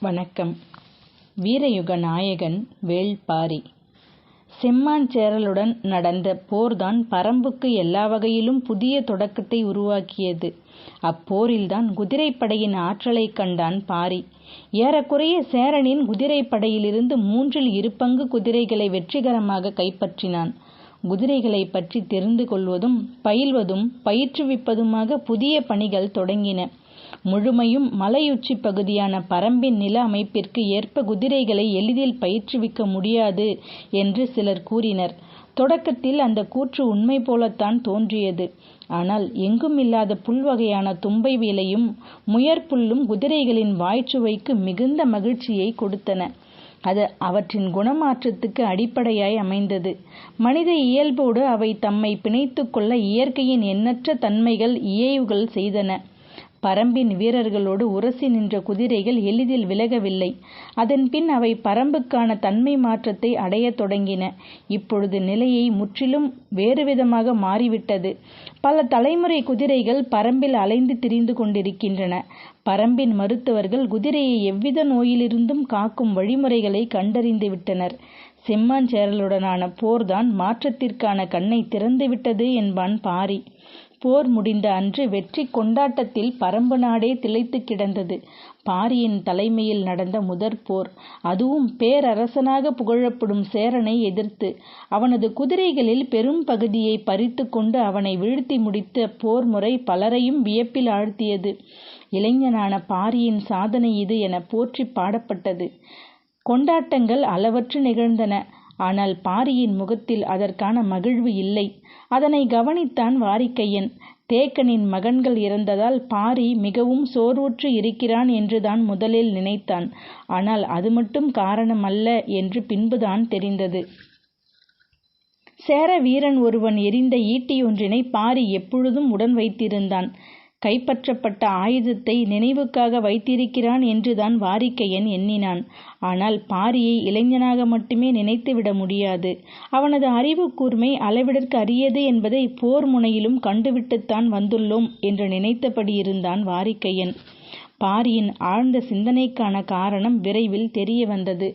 வணக்கம் வீரயுக நாயகன் வேள்பாரி செம்மான் சேரலுடன் நடந்த போர்தான் பரம்புக்கு எல்லா வகையிலும் புதிய தொடக்கத்தை உருவாக்கியது. அப்போரில்தான் குதிரைப்படையின் ஆற்றலைக் கண்டான் பாரி. ஏறக்குறைய சேரனின் குதிரைப்படையிலிருந்து மூன்றில் இரு பங்கு குதிரைகளை வெற்றிகரமாக கைப்பற்றினான். குதிரைகளைப் பற்றி தெரிந்து கொள்வதும் பயில்வதும் பயிற்றுவிப்பதுமாக புதிய பணிகள் தொடங்கின. முழுமையும் மலையுச்சிப் பகுதியான பரம்பின் நில அமைப்பிற்கு ஏற்ப குதிரைகளை எளிதில் பயிற்றுவிக்க முடியாது என்று சிலர் கூறினர். தொடக்கத்தில் அந்த கூற்று உண்மை போலத்தான் தோன்றியது. ஆனால் எங்குமில்லாத புல் வகையான தும்பை வேலையும் முயற்புல்லும் குதிரைகளின் வாய்ச்சுவைக்கு மிகுந்த மகிழ்ச்சியைக் கொடுத்தன. அது அவற்றின் குணமாற்றத்துக்கு அடிப்படையாய் அமைந்தது. மனித இயல்போடு அவை தம்மை பிணைத்துக்கொள்ள இயற்கையின் எண்ணற்ற தன்மைகள் இயைவுகள் செய்தன. பரம்பின் வீரர்களோடு உரசி நின்ற குதிரைகள் எளிதில் விலகவில்லை. அதன்பின் அவை பரம்புக்கான தன்மை மாற்றத்தை அடையத் தொடங்கின. இப்பொழுது நிலையை முற்றிலும் வேறுவிதமாக மாறிவிட்டது. பல தலைமுறை குதிரைகள் பரம்பில் அலைந்து திரிந்து கொண்டிருக்கின்றன. பரம்பின் மருத்துவர்கள் குதிரையை எவ்வித நோயிலிருந்தும் காக்கும் வழிமுறைகளை கண்டறிந்து விட்டனர். போர்தான் மாற்றத்திற்கான கண்ணைத் திறந்துவிட்டது என்பான் பாரி. போர் முடிந்த அன்று வெற்றி கொண்டாட்டத்தில் பரம்பு நாடே திளைத்துக் கிடந்தது. பாரியின் தலைமையில் நடந்த முதற் போர் அதுவும் பேரரசனாகப் புகழப்படும் சேரனை எதிர்த்து. அவனது குதிரைகளில் பெரும் பகுதியைப் பறித்துக் கொண்டு அவனை வீழ்த்தி முடித்த போர்முறை பலரையும் வியப்பில் ஆழ்த்தியது. இளைஞனான பாரியின் சாதனை இது எனப் போற்றிப் பாடப்பட்டது. கொண்டாட்டங்கள் அளவற்று நிகழ்ந்தன. ஆனால் பாரியின் முகத்தில் அதற்கான மகிழ்வு இல்லை. அதனை கவனித்தான் வாரிக்கையன். தேக்கனின் மகன்கள் இறந்ததால் பாரி மிகவும் சோர்வுற்று இருக்கிறான் என்றுதான் முதலில் நினைத்தான். ஆனால் அது மட்டும் காரணம் அல்ல என்று பின்புதான் தெரிந்தது. சேர வீரன் ஒருவன் எறிந்த ஈட்டியொன்றினை பாரி எப்பொழுதும் உடன் வைத்திருந்தான். கைப்பற்றப்பட்ட ஆயுதத்தை நினைவுக்காக வைத்திருக்கிறான் என்றுதான் வாரிக்கையன் எண்ணினான். ஆனால் பாரியை இளைஞனாக மட்டுமே நினைத்துவிட முடியாது. அவனது அறிவு கூர்மை அளவிடற்கு அரியது என்பதை போர் முனையிலும் கண்டுவிட்டுத்தான் வந்துள்ளோம் என்று நினைத்தபடி இருந்தான் வாரிக்கையன். பாரியின் ஆழ்ந்த சிந்தனைக்கான காரணம் விரைவில் தெரிய வந்தது.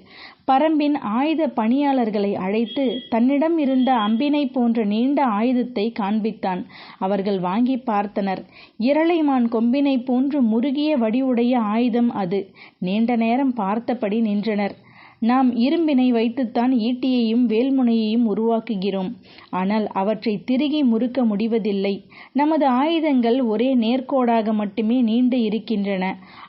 பரம்பின் ஆயுத பணியாளர்களை அழைத்து தன்னிடம் இருந்த அம்பினைப் போன்ற நீண்ட ஆயுதத்தை காண்பித்தான். அவர்கள் வாங்கிப் பார்த்தனர். இரளைமான் கொம்பினை கொம்பினைப் போன்று முறுகிய வடிவுடைய ஆயுதம் அது. நீண்ட நேரம் பார்த்தபடி நின்றனர். நாம் இரும்பினை வைத்துத்தான் ஈட்டியையும் வேல்முனையையும் உருவாக்குகிறோம். ஆனால் அவற்றை திருகி முறுக்க முடிவதில்லை. நமது ஆயுதங்கள் ஒரே நேர்கோடாக மட்டுமே நீண்டு இருக்கின்றன.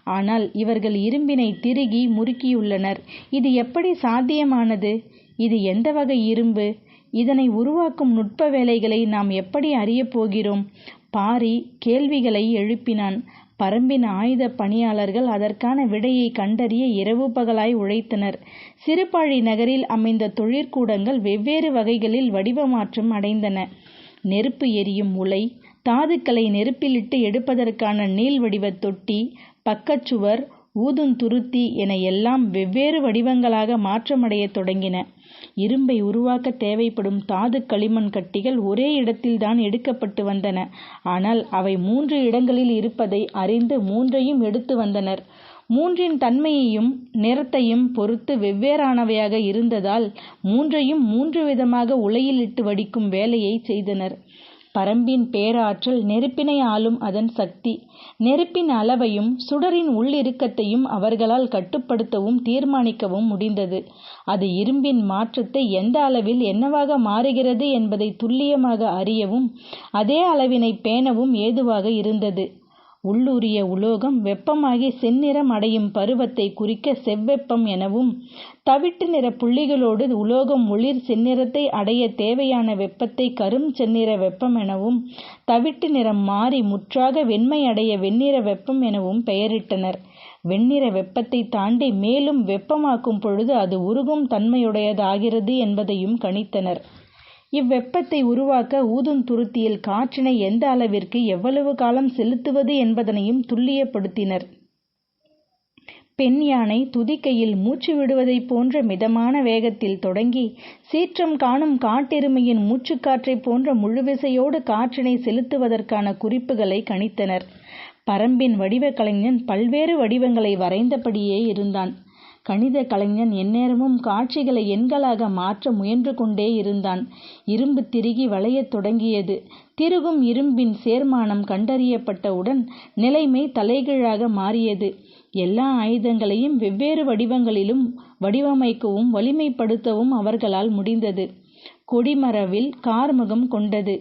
ஆனால் இவர்கள் இரும்பினை திருகி முறுக்கியுள்ளனர். இது எப்படி சாத்தியமானது? இது எந்த வகை இரும்பு? இதனை உருவாக்கும் நுட்ப வேலைகளை நாம் எப்படி அறியப் போகிறோம்? பாரி கேள்விகளை எழுப்பினான். பரம்பின் ஆயுத பணியாளர்கள் அதற்கான விடையை கண்டறிய இரவு பகலாய் உழைத்தனர். சிறுபாழி நகரில் அமைந்த தொழிற்கூடங்கள் வெவ்வேறு வகைகளில் வடிவமாற்றம் அடைந்தன. நெருப்பு எரியும் உலை, தாதுக்களை நெருப்பிலிட்டு எடுப்பதற்கான நீள்வடிவத் தொட்டி, பக்கச்சுவர், ஊதுந்துருத்தி என எல்லாம் வெவ்வேறு வடிவங்களாக மாற்றமடையத் தொடங்கின. இரும்பை உருவாக்கத் தேவைப்படும் தாதுக் களிமண் கட்டிகள் ஒரே இடத்தில்தான் எடுக்கப்பட்டு வந்தன. ஆனால் அவை மூன்று இடங்களில் இருப்பதை அறிந்து மூன்றையும் எடுத்து வந்தனர். மூன்றின் தன்மையையும் நிறத்தையும் பொறுத்து வெவ்வேறானவையாக இருந்ததால் மூன்றையும் மூன்று விதமாக உலையில் இட்டு வடிக்கும் வேலையைச் செய்தனர். பரம்பின் பேராற்றல் நெருப்பினை ஆளும் அதன் சக்தி. நெருப்பின் அளவையும் சுடரின் உள்ளிருக்கத்தையும் அவர்களால் கட்டுப்படுத்தவும் தீர்மானிக்கவும் முடிந்தது. அது இரும்பின் மாற்றத்தை எந்த அளவில் என்னவாக மாறுகிறது என்பதை துல்லியமாக அறியவும் அதே அளவினைப் பேணவும் ஏதுவாக இருந்தது. உள்ளூரிய உலோகம் வெப்பமாகி செந்நிறம் அடையும் பருவத்தைக் குறிக்க செவ்வெப்பம் எனவும், தவிட்டு நிற புள்ளிகளோடு உலோகம் ஒளிர் செந்நிறத்தை அடைய தேவையான வெப்பத்தை கரும் செந்நிற வெப்பம் எனவும், தவிட்டு நிறம் மாறி முற்றாக வெண்மை அடைய வெண்ணிற வெப்பம் எனவும் பெயரிட்டனர். வெண்ணிற வெப்பத்தைத் தாண்டி மேலும் வெப்பமாக்கும் பொழுது அது உருகும் தன்மையுடையதாகிறது என்பதையும் கணித்தனர். இவ்வெப்பத்தை உருவாக்க ஊதும் துருத்தியில் காற்றினை எந்த அளவிற்கு எவ்வளவு காலம் செலுத்துவது என்பதனையும் துல்லியப்படுத்தினர். பெண் யானை துதிக்கையில் மூச்சு விடுவதைப் போன்ற மிதமான வேகத்தில் தொடங்கி, சீற்றம் காணும் காட்டெருமையின் மூச்சுக்காற்றைப் போன்ற முழுவிசையோடு காற்றினை செலுத்துவதற்கான குறிப்புகளை கணித்தனர். பரம்பின் வடிவ கலைஞன் பல்வேறு வடிவங்களை வரைந்தபடியே இருந்தான். கணித கலைஞன் எந்நேரமும் காட்சிகளை எண்களாக மாற்ற முயன்று கொண்டே இருந்தான். இரும்பு திருகி வளையத் தொடங்கியது. திருகும் இரும்பின் சேர்மானம் கண்டறியப்பட்டவுடன் நிலைமை தலைகீழாக மாறியது. எல்லா ஆயுதங்களையும் வெவ்வேறு வடிவங்களிலும் வடிவமைக்கவும் வலிமைப்படுத்தவும் அவர்களால் முடிந்தது. கொடிமரவில் கார்முகம் கொண்டது.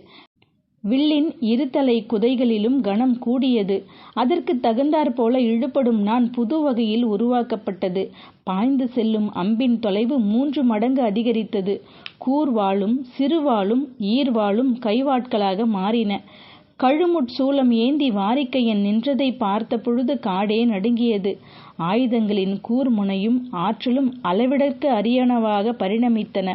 வில்லின் இருதலைக் குதைகளிலும் கனம் கூடியது. அதற்குத் தகுந்தாற்போல இழுபடும் புது வகையில் உருவாக்கப்பட்டது. பாய்ந்து செல்லும் அம்பின் தொலைவு மூன்று மடங்கு அதிகரித்தது. கூர்வாளும் சிறுவாளும் ஈர்வாளும் கைவாட்களாக மாறின. கழுமுட் சூலம் ஏந்தி வாரிக்கையன் நின்றதைப் பார்த்தபொழுது காடே நடுங்கியது. ஆயுதங்களின் கூர்முனையும் ஆற்றலும் அளவிடற்கு அரியனவாக பரிணமித்தன.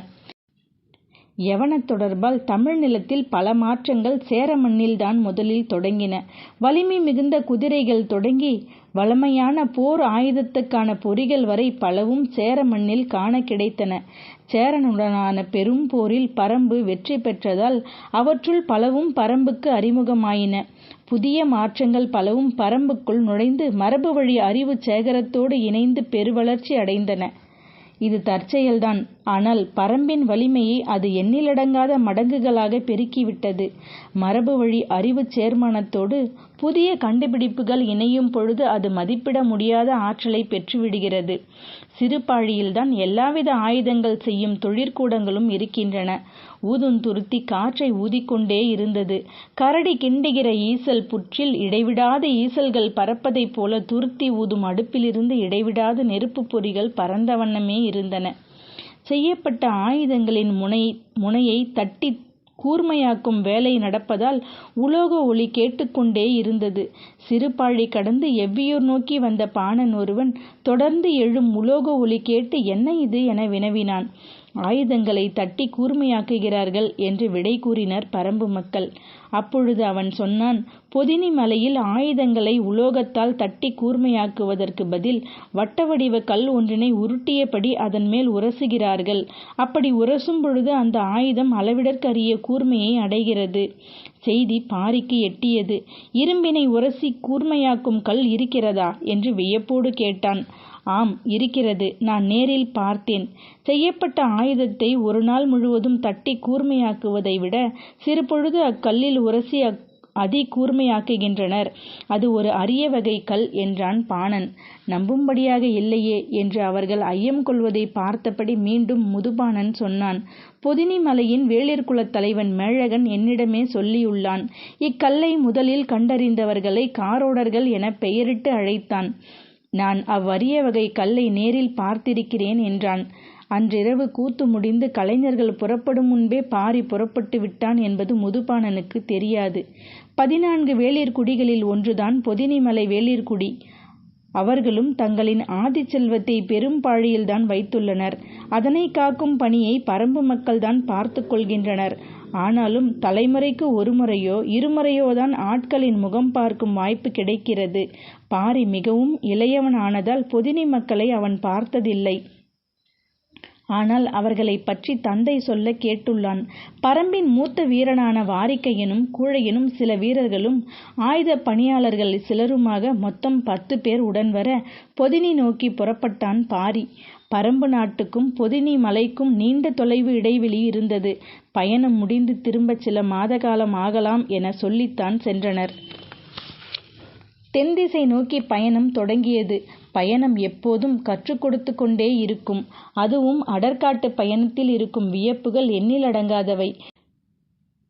யவனத் தொடர்பால் தமிழ் நிலத்தில் பல மாற்றங்கள் சேர மண்ணில்தான் முதலில் தொடங்கின. வலிமை மிகுந்த குதிரைகள் தொடங்கி வழமையான போர் ஆயுதத்துக்கான பொறிகள் வரை பலவும் சேர மண்ணில் காண கிடைத்தன. சேரனுடனான பெரும் போரில் பரம்பு வெற்றி பெற்றதால் அவற்றுள் பலவும் பரம்புக்கு அறிமுகமாயின. புதிய மாற்றங்கள் பலவும் பரம்புக்குள் நுழைந்து மரபுவழி அறிவுச் சேகரத்தோடு இணைந்து பெருவளர்ச்சி அடைந்தன. இது தற்செயல்தான். ஆனால் பரம்பின் வலிமையை அது எண்ணிலடங்காத மடங்குகளாக பெருக்கிவிட்டது. மரபுவழி அறிவுச் சேர்மானத்தோடு புதிய கண்டுபிடிப்புகள் இணையும் பொழுது அது மதிப்பிட முடியாத ஆற்றலை பெற்றுவிடுகிறது. சிறுபாழியில்தான் எல்லாவித ஆயுதங்கள் செய்யும் தொழிற்கூடங்களும் இருக்கின்றன. ஊதுந்துருத்தி காற்றை ஊதிக்கொண்டே இருந்தது. கரடி கிண்டுகிற ஈசல் புற்றில் இடைவிடாது ஈசல்கள் பறப்பதைப் போல துருத்தி ஊதும் அடுப்பிலிருந்து இடைவிடாது நெருப்புப் பொறிகள் பறந்த வண்ணமே இருந்தன. செய்யப்பட்ட ஆயுதங்களின் முனை முனையை தட்டி கூர்மையாக்கும் வேலை நடப்பதால் உலோக ஒலி கேட்டுக்கொண்டே இருந்தது. சிறுபாழி கடந்து எவ்வியூர் நோக்கி வந்த பாணன் ஒருவன் தொடர்ந்து எழும் உலோக ஒலி கேட்டு என்ன இது என வினவினான். ஆயுதங்களை தட்டி கூர்மையாக்குகிறார்கள் என்று விடை கூறினர் பரம்பு மக்கள். அப்பொழுது அவன் சொன்னான் பொதினி மலையில் ஆயுதங்களை உலோகத்தால் தட்டி கூர்மையாக்குவதற்கு பதில் வட்ட வடிவக் கல் ஒன்றினை உருட்டியபடி அதன் மேல் உரசுகிறார்கள். அப்படி உரசும் பொழுது அந்த ஆயுதம் அளவிடற்கரிய கூர்மையை அடைகிறது. செய்தி பாரிக்கு எட்டியது. இரும்பினை உரசி கூர்மையாக்கும் கல் இருக்கிறதா? என்று வியப்போடு கேட்டான். ஆம் இருக்கிறது. நான் நேரில் பார்த்தேன். செய்யப்பட்ட ஆயுதத்தை ஒரு நாள் முழுவதும் தட்டி கூர்மையாக்குவதை விட சிறுபொழுது அக்கல்லில் உரசி அதி கூர்மையாக்குகின்றனர். அது ஒரு அரிய வகை கல் என்றான் பாணன். நம்பும்படியாக இல்லையே என்று அவர்கள் ஐயம் கொள்வதைப் பார்த்தபடி மீண்டும் முதுபாணன் சொன்னான். பொதினி மலையின் வேளிர்குலத் தலைவன் மேழகன் என்னிடமே சொல்லியுள்ளான். இக்கல்லை முதலில் கண்டறிந்தவர்களை காரோடர்கள் என பெயரிட்டு அழைத்தான். நான் அவ்வரிய வகை கல்லை நேரில் பார்த்திருக்கிறேன் என்றான். அன்றிரவு கூத்து முடிந்து கலைஞர்கள் புறப்படும் முன்பே பாரி புறப்பட்டு விட்டான் என்பது முதுபானனுக்கு தெரியாது. பதினான்கு வேளிர்குடிகளில் ஒன்றுதான் பொதினிமலை வேளிர்குடி. அவர்களும் தங்களின் ஆதிச்செல்வத்தை பெரும்பாழியில்தான் வைத்துள்ளனர். அதனை காக்கும் பணியை பரம்பு மக்கள்தான் பார்த்து கொள்கின்றனர். ஆனாலும் தலைமுறைக்கு ஒருமுறையோ இருமுறையோதான் ஆட்களின் முகம் பார்க்கும் வாய்ப்பு கிடைக்கிறது. பாரி மிகவும் இளையவனானதால் பொதினி மக்களை அவன் பார்த்ததில்லை. ஆனால் அவர்களைப் பற்றி தந்தை சொல்ல கேட்டுள்ளான். பரம்பின் மூத்த வீரனான வாரிக்கையனும் கூழையனும் சில வீரர்களும் ஆயுத பணியாளர்கள் சிலருமாக மொத்தம் பத்து பேர் உடன்வர பொதினி நோக்கி புறப்பட்டான் பாரி. பரம்பு நாட்டுக்கும் பொதினி மலைக்கும் நீண்ட தொலைவு இடைவெளி இருந்தது. பயணம் முடிந்து திரும்பச் சில மாத காலம் ஆகலாம் என சொல்லித்தான் சென்றனர். தென்திசை நோக்கி பயணம் தொடங்கியது. பயணம் எப்போதும் கற்றுக் கொடுத்து கொண்டே இருக்கும். அதுவும் அடர்காட்டு பயணத்தில் இருக்கும் வியப்புகள் எண்ணிலடங்காதவை.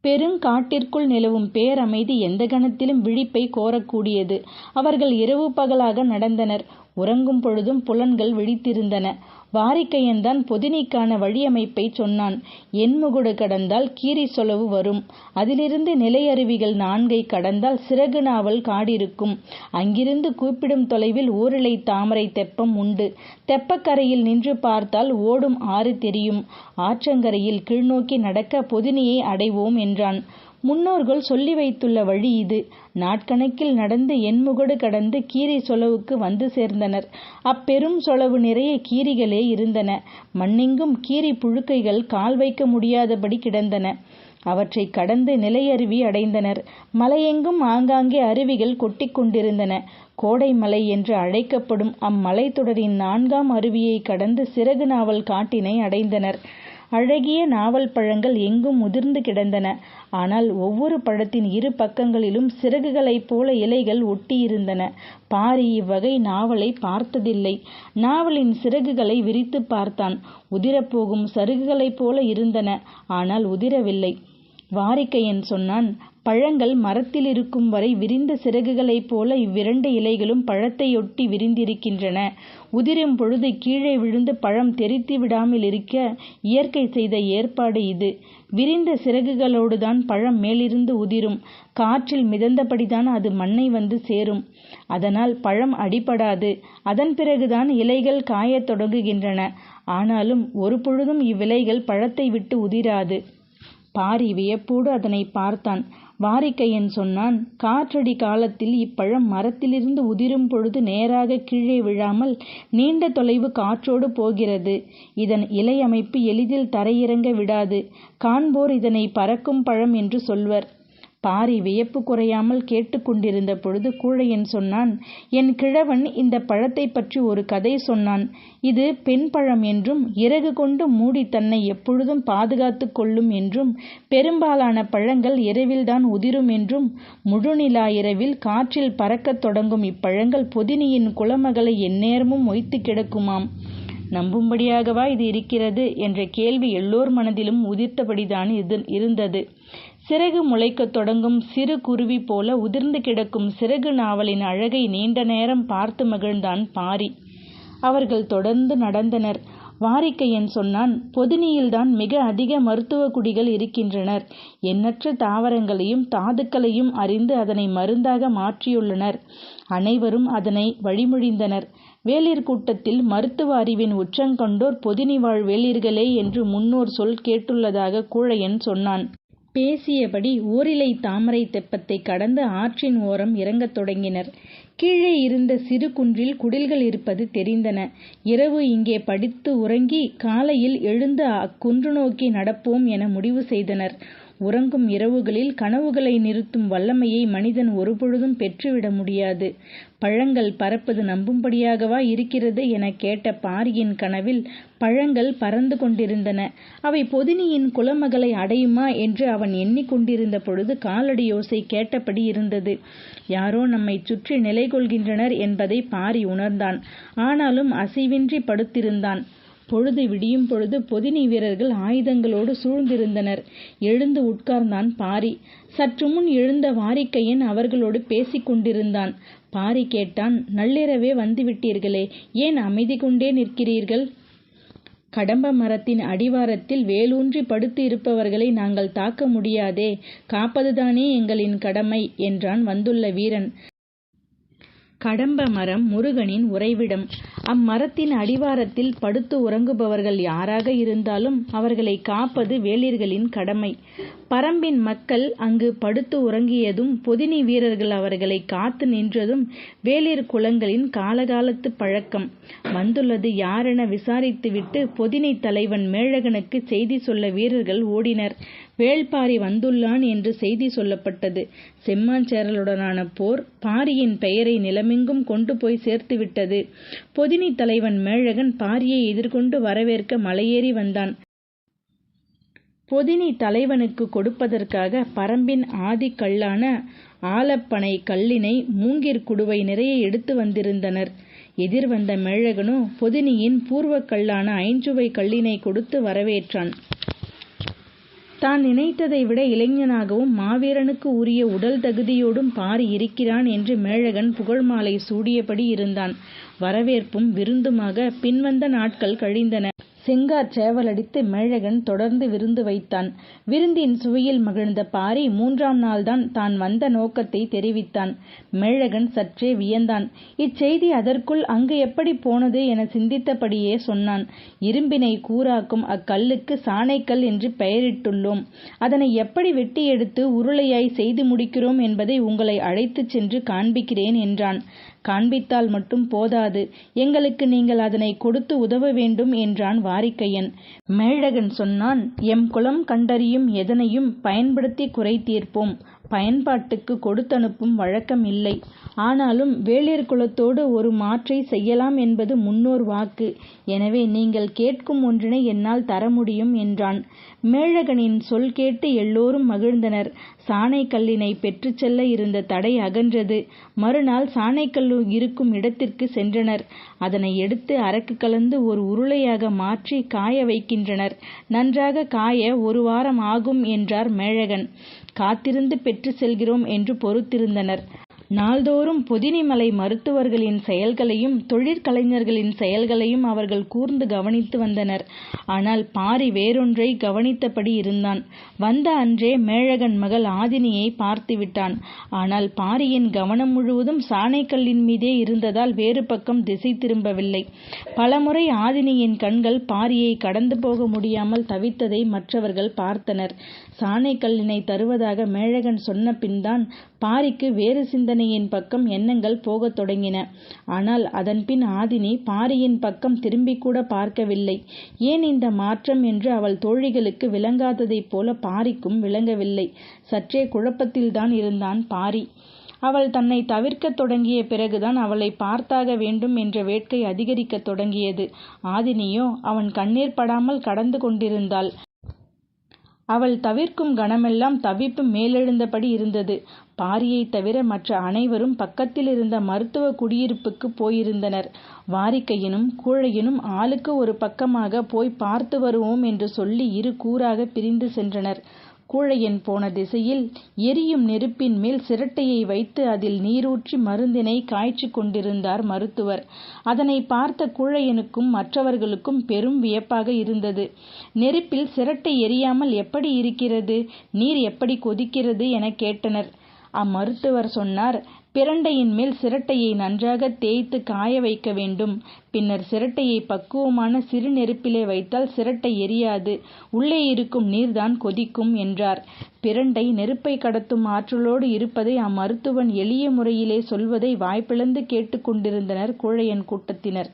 பெருங்காட்டிற்குள் நிலவும் பேரமைதி எந்த கணத்திலும் விழிப்பை கோரக்கூடியது. அவர்கள் இரவு பகலாக நடந்தனர். உறங்கும் பொழுதும் புலன்கள் விழித்திருந்தன. வாரிக்கையன்தான் பொதினிக்கான வழியமைப்பைச் சொன்னான். எண்முகுடு கடந்தால் கீரிசொலவு வரும். அதிலிருந்து நிலையருவிகள் நான்கை கடந்தால் சிறகு நாவல் காடிருக்கும். அங்கிருந்து கூப்பிடும் தொலைவில் ஊரிலை தாமரை தெப்பம் உண்டு. தெப்பக்கரையில் நின்று பார்த்தால் ஓடும் ஆறு தெரியும். ஆற்றங்கரையில் கீழ்நோக்கி நடக்க பொதினியை அடைவோம் என்றான். முன்னோர்கள் சொல்லி வைத்துள்ள வழி இது. நாட்கணக்கில் நடந்து எண்முகடு கடந்து கீரிசொலவுக்கு வந்து சேர்ந்தனர். அப்பெரும் சொலவு நிறைய கீரிகளே இருந்தன. மண்ணெங்கும் கீரி புழுக்கைகள் கால் வைக்க முடியாதபடி கிடந்தன. அவற்றை கடந்து நிலையருவி அடைந்தனர். மலையெங்கும் ஆங்காங்கே அருவிகள் கொட்டிக் கொண்டிருந்தன. கோடைமலை என்று அழைக்கப்படும் அம்மலைத்தொடரின் நான்காம் அருவியைக் கடந்து சிறகு நாவல் காட்டினை அடைந்தனர். அழகிய நாவல் பழங்கள் எங்கும் உதிர்ந்து கிடந்தன. ஆனால் ஒவ்வொரு பழத்தின் இரு பக்கங்களிலும் சிறகுகளைப் போல இலைகள் ஒட்டியிருந்தன. பாரி இவ்வகை நாவலை பார்த்ததில்லை. நாவலின் சிறகுகளை விரித்துப் பார்த்தான். உதிரப்போகும் சருகுகளைப் போல இருந்தன. ஆனால் உதிரவில்லை. வாரிக்கையன் சொன்னான் பழங்கள் மரத்திலிருக்கும் வரை விரிந்த சிறகுகளைப் போல இவ்விரண்டு இலைகளும் பழத்தையொட்டி விரிந்திருக்கின்றன. உதிரும் பொழுது கீழே விழுந்து பழம் தெறித்து விடாமலிருக்க இயற்கை செய்த ஏற்பாடு இது. விரிந்த சிறகுகளோடுதான் பழம் மேலிருந்து உதிரும். காற்றில் மிதந்தபடிதான் அது மண்ணை வந்து சேரும். அதனால் பழம் அடிபடாது. அதன் பிறகுதான் இலைகள் காயத் தொடங்குகின்றன. ஆனாலும் ஒரு பொழுதும் இவ்விலைகள் பழத்தை விட்டு உதிராது. பாரி வியப்போடு அதனை பார்த்தான். வாரிக்கையன் சொன்னான் காற்றடி காலத்தில் இப்பழம் மரத்திலிருந்து உதிரும் பொழுது நேராக கீழே விழாமல் நீண்ட தொலைவு காற்றோடு போகிறது. இதன் இலை அமைப்பு எளிதில் தரையிறங்க விடாது. காண்போர் இதனை பறக்கும் பழம் என்று சொல்வர். பாரி வியப்பு குறையாமல் கேட்டுக்கொண்டிருந்த பொழுது கூழையன் சொன்னான் என் கிழவன் இந்த பழத்தைப் பற்றி ஒரு கதை சொன்னான். இது பெண் பழம் என்றும் இறகு கொண்டு மூடித் தன்னை எப்பொழுதும் பாதுகாத்து கொள்ளும் என்றும் பெரும்பாலான பழங்கள் இரவில்தான் உதிரும் என்றும் முழுநிலா இரவில் காற்றில் பறக்கத் தொடங்கும் இப்பழங்கள் பொதினியின் குளமகளை எந்நேரமும் மொய்த்து கிடக்குமாம். நம்பும்படியாகவா இது இருக்கிறது? என்ற கேள்வி எல்லோர் மனதிலும் உதிர்ந்தபடிதான் இருந்தது. சிறகு முளைக்கத் தொடங்கும் சிறு குருவி போல உதிர்ந்து கிடக்கும் சிறகு நாவலின் அழகை நீண்ட நேரம் பார்த்து மகிழ்ந்தான் பாரி. அவர்கள் தொடர்ந்து நடந்தனர். வாரிக்கையன் சொன்னான் பொதினியில்தான் மிக அதிக மருத்துவ குடிகள் இருக்கின்றனர். எண்ணற்ற தாவரங்களையும் தாதுக்களையும் அறிந்து அதனை மருந்தாக மாற்றியுள்ளனர். அனைவரும் அதனை வழிமொழிந்தனர். வேளிர் கூட்டத்தில் மருத்துவ அறிவின் உச்சங்கொண்டோர் பொதினி வாழ் வேளிர்களே என்று முன்னோர் சொல் கேட்டுள்ளதாக கூழையன் சொன்னான். பேசியபடி ஓரிலை தாமரை தெப்பத்தை கடந்து ஆற்றின் ஓரம் இறங்கத் தொடங்கினர். கீழே இருந்த சிறு குன்றில் குடில்கள் இருப்பது தெரிந்தன. இரவு இங்கே படித்து உறங்கி காலையில் எழுந்து அக்குன்று நோக்கி நடப்போம் என முடிவு செய்தனர். உறங்கும் இரவுகளில் கனவுகளை நிறுத்தும் வல்லமையை மனிதன் ஒருபொழுதும் பெற்றுவிட முடியாது. பழங்கள் பறப்பது நம்பும்படியாகவா இருக்கிறது எனக் கேட்ட பாரியின் கனவில் பழங்கள் பறந்து கொண்டிருந்தன. அவை பொதினியின் குலமகளை அடையுமா என்று அவன் எண்ணிக் கொண்டிருந்த பொழுது காலடியோசை கேட்டபடி இருந்தது. யாரோ நம்மைச் சுற்றி நிலை கொள்கின்றனர் என்பதை பாரி உணர்ந்தான். ஆனாலும் அசைவின்றி படுத்திருந்தான். பொழுது விடியும் பொழுது பொதினி வீரர்கள் ஆயுதங்களோடு சூழ்ந்திருந்தனர். எழுந்து உட்கார்ந்தான் பாரி. சற்று முன் எழுந்த வாரிக்கையன் அவர்களோடு பேசிக் கொண்டிருந்தான். பாரி கேட்டான் நள்ளிரவே வந்துவிட்டீர்களே ஏன் அமைதி கொண்டே நிற்கிறீர்கள்? கடம்ப மரத்தின் அடிவாரத்தில் வேலூன்றி படுத்து இருப்பவர்களை நாங்கள் தாக்க முடியாதே. காப்பதுதானே எங்களின் கடமை என்றான் வந்துள்ள வீரன். கடம்ப மரம் முருகனின் உறைவிடம். அம்மரத்தின் அடிவாரத்தில் படுத்து உறங்குபவர்கள் யாராக இருந்தாலும் அவர்களை காப்பது வேளிர்களின் கடமை. பரம்பின் மக்கள் அங்கு படுத்து உறங்கியதும் பொதினி வீரர்கள் அவர்களை காத்து நின்றதும் வேளிர் குலங்களின் காலகாலத்து பழக்கம். வந்துள்ளது யாரென விசாரித்துவிட்டு பொதினி தலைவன் மேழகனுக்கு செய்தி சொல்ல வீரர்கள் ஓடினர். வேள்பாரி வந்துள்ளான் என்று செய்தி சொல்லப்பட்டது. செம்மான் சேரலுடனான போர் பாரியின் பெயரை நிலமெங்கும் கொண்டு போய் சேர்த்துவிட்டது. பொதினி தலைவன் மேழகன் பாரியை எதிர்கொண்டு வரவேற்க மலையேறி வந்தான். பொதினி தலைவனுக்கு கொடுப்பதற்காக பரம்பின் ஆதிக்கல்லான ஆலப்பனை ஆலப்பனைக் கல்லினை மூங்கிற் குடுவை நிறைய எடுத்து வந்திருந்தனர். எதிர் வந்த மேழகனோ பொதினியின் பூர்வக் கல்லான கல்லினை கல்லினைக் கொடுத்து வரவேற்றான். தான் நினைத்ததை விட இளைஞனாகவும் மாவீரனுக்கு உரிய உடல் தகுதியோடும் பாரி இருக்கிறான் என்று மேழகன் புகழ்மாலை சூடியபடி இருந்தான். வரவேற்பும் விருந்துமாக பின்வந்த நாட்கள் கழிந்தன. செங்காற் சேவலடித்து மேழகன் தொடர்ந்து விருந்து வைத்தான். விருந்தின் சுவையில் மகிழ்ந்த பாரி மூன்றாம் நாள்தான் தான் வந்த நோக்கத்தை தெரிவித்தான். மேழகன் சற்றே வியந்தான். இச்செய்தி அதற்குள் அங்கு எப்படி போனது என சிந்தித்தபடியே சொன்னான். இரும்பினைக் கூறாக்கும் அக்கல்லுக்கு சாணைக்கல் என்று பெயரிட்டுள்ளோம். அதனை எப்படி வெட்டி எடுத்து உருளையாய் செய்து முடிக்கிறோம் என்பதை உங்களை அழைத்துச் சென்று காண்பிக்கிறேன் என்றான். காண்பித்தால் மட்டும் போதாது. எங்களுக்கு நீங்கள் அதனை கொடுத்து உதவ வேண்டும் என்றான் வாரிக்கையன். மேழகன் சொன்னான் எம் குலம் கண்டறியும் எதனையும் பயன்படுத்தி குறை தீர்ப்போம் பயன்பாட்டுக்கு கொடுத்தனுப்பும் வழக்கம் இல்லை ஆனாலும் வேளிர் குலத்தோடு ஒரு மாற்றை செய்யலாம் என்பது முன்னோர் வாக்கு. எனவே நீங்கள் கேட்கும் ஒன்றினை என்னால் தர முடியும் என்றான். மேழகனின் சொல் கேட்டு எல்லோரும் மகிழ்ந்தனர். சாணைக்கல்லினை பெற்றுச் செல்ல இருந்த தடை அகன்றது. மறுநாள் சாணைக்கல்லு இருக்கும் இடத்திற்கு சென்றனர். அதனை எடுத்து அரக்கு கலந்து ஒரு உருளையாக மாற்றி காய வைக்கின்றனர். நன்றாக காய ஒரு வாரம் ஆகும் என்றார் மேழகன். காத்திருந்து பெற்று செல்கிறோம் என்று பொறுத்திருந்தனர். நாள்தோறும் பொதினிமலை மருத்துவர்களின் செயல்களையும் தொழிற்கலைஞர்களின் செயல்களையும் அவர்கள் கூர்ந்து கவனித்து வந்தனர். ஆனால் பாரி வேறொன்றை கவனித்தபடி இருந்தான். வந்த அன்றே மேழகன் மகள் ஆதினியை பார்த்து விட்டான். ஆனால் பாரியின் கவனம் முழுவதும் சாணைக்கல்லின் மீதே இருந்ததால் வேறு பக்கம் திசை திரும்பவில்லை. பலமுறை ஆதினியின் கண்கள் பாரியை கடந்து போக முடியாமல் தவித்ததை மற்றவர்கள் பார்த்தனர். சாணைக்கல்லினை தருவதாக மேழகன் சொன்ன பின்தான் பாரிக்கு வேறு சிந்தனையின் பக்கம் எண்ணங்கள் போகத் தொடங்கின. ஆனால் அதன்பின் ஆதினி பாரியின் பக்கம் திரும்பிக் கூட பார்க்கவில்லை. ஏன் இந்த மாற்றம் என்று அவள் தோழிகளுக்கு விளங்காததைப் போல பாரிக்கும் விளங்கவில்லை. சற்றே குழப்பத்தில்தான் இருந்தான் பாரி. அவள் தன்னை தவிர்க்கத் தொடங்கிய பிறகுதான் அவளை பார்த்தாக வேண்டும் என்ற வேட்கை அதிகரிக்கத் தொடங்கியது. ஆதினியோ அவன் கண்ணீர் படாமல் கடந்து கொண்டிருந்தாள். அவள் தவிர்க்கும் கணமெல்லாம் தவிப்பு மேலெழுந்தபடி இருந்தது. பாரியைத் தவிர மற்ற அனைவரும் பக்கத்தில் இருந்த மருத்துவ குடியிருப்புக்கு போயிருந்தனர். வாரிக்கையனும் கூழையனும் ஆளுக்கு ஒரு பக்கமாக போய் பார்த்து வருவோம் என்று சொல்லி இரு கூறாக பிரிந்து சென்றனர். கூழையன் போன திசையில் எரியும் நெருப்பின் மேல் சிரட்டையை வைத்து அதில் நீரூற்றி மருந்தினை காய்ச்சிக் கொண்டிருந்தார் மருத்துவர். அதனை பார்த்த கூழையனுக்கும் மற்றவர்களுக்கும் பெரும் வியப்பாக இருந்தது. நெருப்பில் சிரட்டை எரியாமல் எப்படி இருக்கிறது? நீர் எப்படி கொதிக்கிறது? என கேட்டனர். அம்மருத்துவர் சொன்னார் பிரண்டையின் மேல் சிரட்டையை நன்றாக தேய்த்து காய வைக்க வேண்டும். பின்னர் சிரட்டையை பக்குவமான சிறு நெருப்பிலே வைத்தால் சிரட்டை எரியாது. உள்ளே இருக்கும் நீர்தான் கொதிக்கும் என்றார். பிரண்டை நெருப்பை கடத்தும் ஆற்றலோடு இருப்பதை அம்மருத்துவன் எளிய முறையிலே சொல்வதை வாய்ப்பிழந்து கேட்டுக்கொண்டிருந்தனர் குழையன் கூட்டத்தினர்.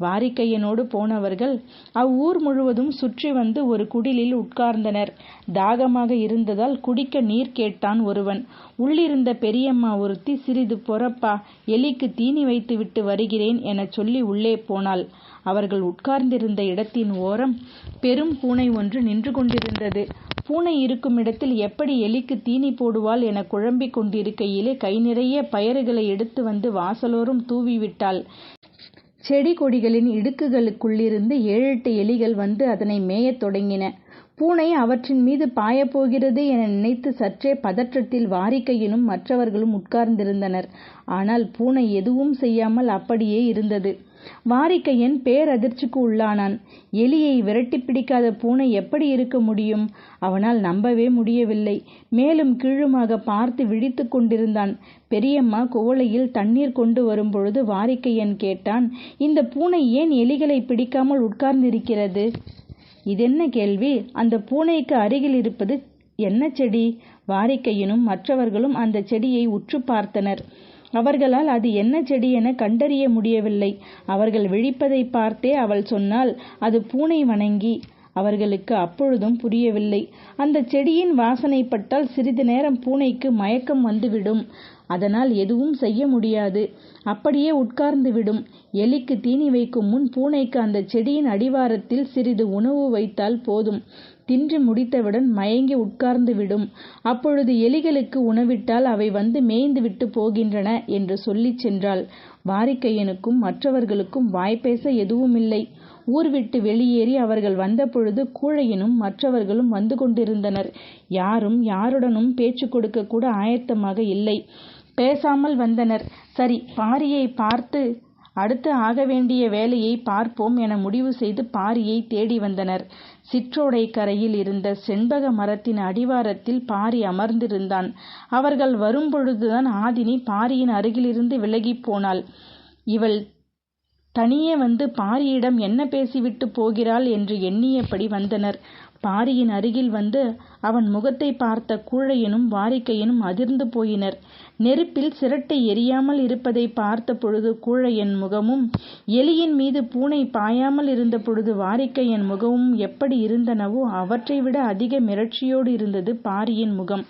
வாரிக்கையனோடு போனவர்கள் அவ்வூர் முழுவதும் சுற்றி வந்து ஒரு குடிலில் உட்கார்ந்தனர். தாகமாக இருந்ததால் குடிக்க நீர் கேட்டான் ஒருவன். உள்ளிருந்த பெரியம்மா ஒருத்தி சிறிது பொறப்பா எலிக்கு தீனி வைத்துவிட்டு வருகிறேன் எனச் சொல்லி உள்ளே போனாள். அவர்கள் உட்கார்ந்திருந்த இடத்தின் ஓரம் பெரும் பூனை ஒன்று நின்று கொண்டிருந்தது. பூனை இருக்கும் இடத்தில் எப்படி எலிக்கு தீனி போடுவாள் என குழம்பிக் கொண்டிருக்கையிலே கை நிறைய பயறுகளை எடுத்து வந்து வாசலோரும் தூவிவிட்டாள் செடி கொடிகளின் இடுக்குகளுக்குள்ளிருந்து ஏழெட்டு எலிகள் வந்து அதனை மேயத் தொடங்கின. பூனை அவற்றின் மீது பாயப்போகிறது என நினைத்து சற்றே பதற்றத்தில் வாரிக்கையினும் மற்றவர்களும் உட்கார்ந்திருந்தனர். ஆனால் பூனை எதுவும் செய்யாமல் அப்படியே இருந்தது. வாரிக்கையன் பேரதிர்ச்சிக்கு உள்ளானான். எலியை விரட்டி பிடிக்காத பூனை எப்படி இருக்க முடியும்? அவனால் நம்பவே முடியவில்லை. மேலும் கீழுமாக பார்த்து விழித்து கொண்டிருந்தான். பெரியம்மா குவளையில் தண்ணீர் கொண்டு வரும்பொழுது வாரிக்கையன் கேட்டான் இந்த பூனை ஏன் எலிகளை பிடிக்காமல் உட்கார்ந்திருக்கிறது? இதென்ன கேள்வி? அந்த பூனைக்கு அருகில் இருப்பது என்ன செடி? வாரிக்கையனும் மற்றவர்களும் அந்த செடியை உற்று பார்த்தனர். அவர்களால் அது என்ன செடி என கண்டறிய முடியவில்லை. அவர்கள் விழிப்பதை பார்த்தே அவள் சொன்னால் அது பூனை வணங்கி அவர்களுக்கு அப்பொழுதும் புரியவில்லை. அந்த செடியின் வாசனை பட்டால் சிறிது நேரம் பூனைக்கு மயக்கம் வந்துவிடும். அதனால் எதுவும் செய்ய முடியாது. அப்படியே உட்கார்ந்து விடும் எலிக்கு தீனி வைக்கும் முன் பூனைக்கு அந்த செடியின் அடிவாரத்தில் சிறிது உணவு வைத்தால் போதும். தின்று முடித்தவுடன் மயங்கி உட்கார்ந்து விடும் அப்பொழுது எலிகளுக்கு உணவிட்டால் அவை வந்து மேய்ந்து விட்டு போகின்றன என்று சொல்லிச் சென்றாள். வாரிக்கையனுக்கும் மற்றவர்களுக்கும் வாய்ப்பேச எதுவுமில்லை. ஊர் விட்டு வெளியேறி அவர்கள் வந்தபொழுது கூழையனும் மற்றவர்களும் வந்து கொண்டிருந்தனர். யாரும் யாருடனும் பேச்சு கொடுக்க கூட ஆயத்தமாக இல்லை. பேசாமல் வந்தனர். சரி பாரியை பார்த்து அடுத்து ஆக வேண்டிய வேலையை பார்ப்போம் என முடிவு செய்து பாரியை தேடி வந்தனர். சிற்றோடை கரையில் இருந்த செண்பக மரத்தின் அடிவாரத்தில் பாரி அமர்ந்திருந்தான். அவர்கள் வரும்பொழுதுதான் ஆதினி பாரியின் அருகிலிருந்து விலகிப் போனாள். இவள் தனியே வந்து பாரியிடம் என்ன பேசிவிட்டு போகிறாள் என்று எண்ணியபடி வந்தனர். பாரியின் அருகில் வந்து அவன் முகத்தை பார்த்த கூழையனும் வாரிக்கையனும் அதிர்ந்து போயினர். நெருப்பில் சிரட்டை எரியாமல் இருப்பதை பார்த்த பொழுது கூழையன் முகமும் எலியின் மீது பூனை பாயாமல் இருந்த பொழுது வாரிக்கையன் முகமும் எப்படி இருந்தனவோ அவற்றை விட அதிக மிரட்சியோடு இருந்தது பாரியின் முகம்.